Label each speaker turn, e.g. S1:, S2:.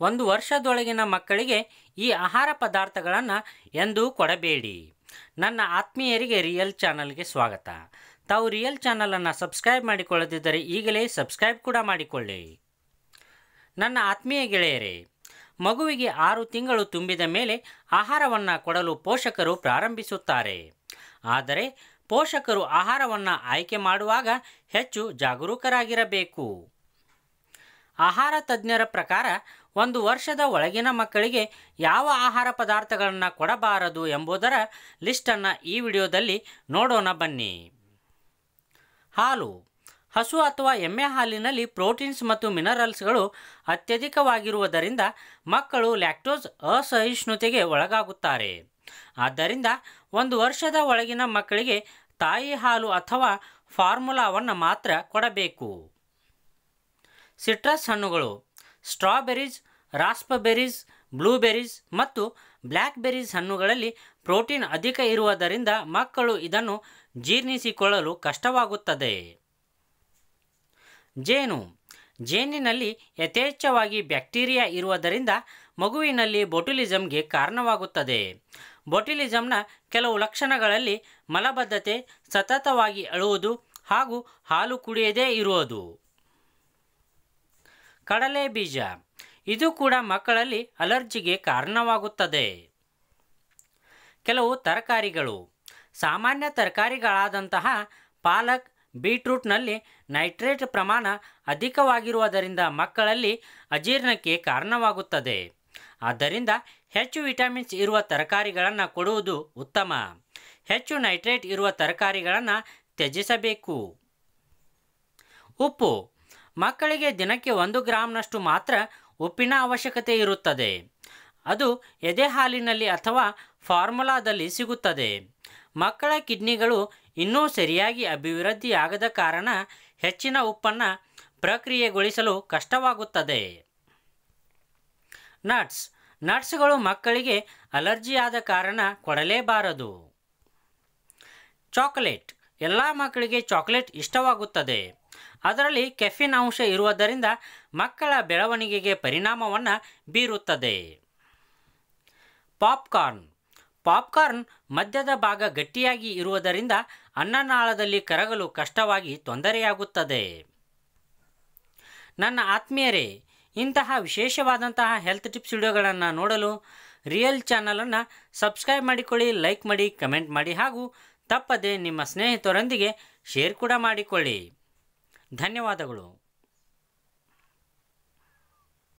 S1: ಒಂದು ವರ್ಷದೊಳಗಿನ ಮಕ್ಕಳಿಗೆ ಈ ಆಹಾರ ಪದಾರ್ಥಗಳನ್ನು ಎಂದೂ ಕೊಡಬೇಡಿ. ನನ್ನ ಆತ್ಮೀಯರಿಗೆ ರಿಯಲ್ ಚಾನಲ್ಗೆ ಸ್ವಾಗತ. ತಾವು ರಿಯಲ್ ಚಾನಲನ್ನು ಸಬ್ಸ್ಕ್ರೈಬ್ ಮಾಡಿಕೊಳ್ಳದಿದ್ದರೆ ಈಗಲೇ ಸಬ್ಸ್ಕ್ರೈಬ್ ಕೂಡ ಮಾಡಿಕೊಳ್ಳಿ. ನನ್ನ ಆತ್ಮೀಯ ಗೆಳೆಯರೇ, ಮಗುವಿಗೆ ಆರು ತಿಂಗಳು ತುಂಬಿದ ಮೇಲೆ ಆಹಾರವನ್ನು ಕೊಡಲು ಪೋಷಕರು ಪ್ರಾರಂಭಿಸುತ್ತಾರೆ. ಆದರೆ ಪೋಷಕರು ಆಹಾರವನ್ನು ಆಯ್ಕೆ ಮಾಡುವಾಗ ಹೆಚ್ಚು ಜಾಗರೂಕರಾಗಿರಬೇಕು. ಆಹಾರ ತಜ್ಞರ ಪ್ರಕಾರ ಒಂದು ವರ್ಷದ ಒಳಗಿನ ಮಕ್ಕಳಿಗೆ ಯಾವ ಆಹಾರ ಪದಾರ್ಥಗಳನ್ನು ಕೊಡಬಾರದು ಎಂಬುದರ ಲಿಸ್ಟನ್ನು ಈ ವಿಡಿಯೋದಲ್ಲಿ ನೋಡೋಣ ಬನ್ನಿ. ಹಾಲು. ಹಸು ಅಥವಾ ಎಮ್ಮೆ ಹಾಲಿನಲ್ಲಿ ಪ್ರೋಟೀನ್ಸ್ ಮತ್ತು ಮಿನರಲ್ಸ್ಗಳು ಅತ್ಯಧಿಕವಾಗಿರುವುದರಿಂದ ಮಕ್ಕಳು ಲ್ಯಾಕ್ಟೋಸ್ ಅಸಹಿಷ್ಣುತೆಗೆ ಒಳಗಾಗುತ್ತಾರೆ. ಆದ್ದರಿಂದ ಒಂದು ವರ್ಷದ ಒಳಗಿನ ಮಕ್ಕಳಿಗೆ ತಾಯಿ ಹಾಲು ಅಥವಾ ಫಾರ್ಮುಲಾವನ್ನು ಮಾತ್ರ ಕೊಡಬೇಕು. ಸಿಟ್ರಸ್ ಹಣ್ಣುಗಳು. ಸ್ಟ್ರಾಬೆರೀಸ್, ರಾಸ್ಪಬೆರೀಸ್, ಬ್ಲೂಬೆರೀಸ್ ಮತ್ತು ಬ್ಲ್ಯಾಕ್ಬೆರೀಸ್ ಹಣ್ಣುಗಳಲ್ಲಿ ಪ್ರೋಟೀನ್ ಅಧಿಕ ಇರುವುದರಿಂದ ಮಕ್ಕಳು ಇದನ್ನು ಜೀರ್ಣಿಸಿಕೊಳ್ಳಲು ಕಷ್ಟವಾಗುತ್ತದೆ. ಜೇನು. ಜೇನಿನಲ್ಲಿ ಯಥೇಚ್ಛವಾಗಿ ಬ್ಯಾಕ್ಟೀರಿಯಾ ಇರುವುದರಿಂದ ಮಗುವಿನಲ್ಲಿ ಬೊಟುಲಿಸಮ್ಗೆ ಕಾರಣವಾಗುತ್ತದೆ. ಬೊಟುಲಿಸಮ್ನ ಕೆಲವು ಲಕ್ಷಣಗಳಲ್ಲಿ ಮಲಬದ್ಧತೆ, ಸತತವಾಗಿ ಅಳುವುದು ಹಾಗೂ ಹಾಲು ಕುಡಿಯದೇ ಇರುವುದು. ಕಡಲೆ ಬೀಜ. ಇದು ಕೂಡ ಮಕ್ಕಳಲ್ಲಿ ಅಲರ್ಜಿಗೆ ಕಾರಣವಾಗುತ್ತದೆ. ಕೆಲವು ತರಕಾರಿಗಳು. ಸಾಮಾನ್ಯ ತರಕಾರಿಗಳಾದಂತಹ ಪಾಲಕ್, ಬೀಟ್ರೂಟ್ನಲ್ಲಿ ನೈಟ್ರೇಟ್ ಪ್ರಮಾಣ ಅಧಿಕವಾಗಿರುವುದರಿಂದ ಮಕ್ಕಳಲ್ಲಿ ಅಜೀರ್ಣಕ್ಕೆ ಕಾರಣವಾಗುತ್ತದೆ. ಆದ್ದರಿಂದ ಹೆಚ್ಚು ವಿಟಮಿನ್ಸ್ ಇರುವ ತರಕಾರಿಗಳನ್ನು ಕೊಡುವುದು ಉತ್ತಮ. ಹೆಚ್ಚು ನೈಟ್ರೇಟ್ ಇರುವ ತರಕಾರಿಗಳನ್ನು ತ್ಯಜಿಸಬೇಕು. ಉಪ್ಪು. ಮಕ್ಕಳಿಗೆ ದಿನಕ್ಕೆ ಒಂದು ಗ್ರಾಂನಷ್ಟು ಮಾತ್ರ ಉಪ್ಪಿನ ಅವಶ್ಯಕತೆ ಇರುತ್ತದೆ. ಅದು ಎದೆ ಹಾಲಿನಲ್ಲಿ ಅಥವಾ ಫಾರ್ಮುಲಾದಲ್ಲಿ ಸಿಗುತ್ತದೆ. ಮಕ್ಕಳ ಕಿಡ್ನಿಗಳು ಇನ್ನೂ ಸರಿಯಾಗಿ ಅಭಿವೃದ್ಧಿಯಾಗದ ಕಾರಣ ಹೆಚ್ಚಿನ ಉಪ್ಪನ್ನು ಪ್ರಕ್ರಿಯೆಗೊಳಿಸಲು ಕಷ್ಟವಾಗುತ್ತದೆ. ನಟ್ಸ್. ನಟ್ಸ್ಗಳು ಮಕ್ಕಳಿಗೆ ಅಲರ್ಜಿಯಾದ ಕಾರಣ ಕೊಡಲೇಬಾರದು. ಚಾಕೊಲೇಟ್. ಎಲ್ಲ ಮಕ್ಕಳಿಗೆ ಚಾಕ್ಲೇಟ್ ಇಷ್ಟವಾಗುತ್ತದೆ. ಅದರಲ್ಲಿ ಕೆಫಿನ್ ಅಂಶ ಇರುವುದರಿಂದ ಮಕ್ಕಳ ಬೆಳವಣಿಗೆಗೆ ಪರಿಣಾಮವನ್ನು ಬೀರುತ್ತದೆ. ಪಾಪ್ಕಾರ್ನ್. ಪಾಪ್ಕಾರ್ನ್ ಮಧ್ಯದ ಭಾಗ ಗಟ್ಟಿಯಾಗಿ ಇರುವುದರಿಂದ ಅನ್ನನಾಳದಲ್ಲಿ ಕರಗಲು ಕಷ್ಟವಾಗಿ ತೊಂದರೆಯಾಗುತ್ತದೆ. ನನ್ನ ಆತ್ಮೀಯರೇ, ಇಂತಹ ವಿಶೇಷವಾದಂತಹ ಹೆಲ್ತ್ ಟಿಪ್ಸ್ ವಿಡಿಯೋಗಳನ್ನು ನೋಡಲು ರಿಯಲ್ ಚಾನಲನ್ನು ಸಬ್ಸ್ಕ್ರೈಬ್ ಮಾಡಿಕೊಳ್ಳಿ, ಲೈಕ್ ಮಾಡಿ, ಕಮೆಂಟ್ ಮಾಡಿ ಹಾಗೂ ತಪ್ಪದೆ ನಿಮ್ಮ ಸ್ನೇಹಿತರೊಂದಿಗೆ ಶೇರ್ ಕೂಡ ಮಾಡಿಕೊಳ್ಳಿ. ಧನ್ಯವಾದಗಳು.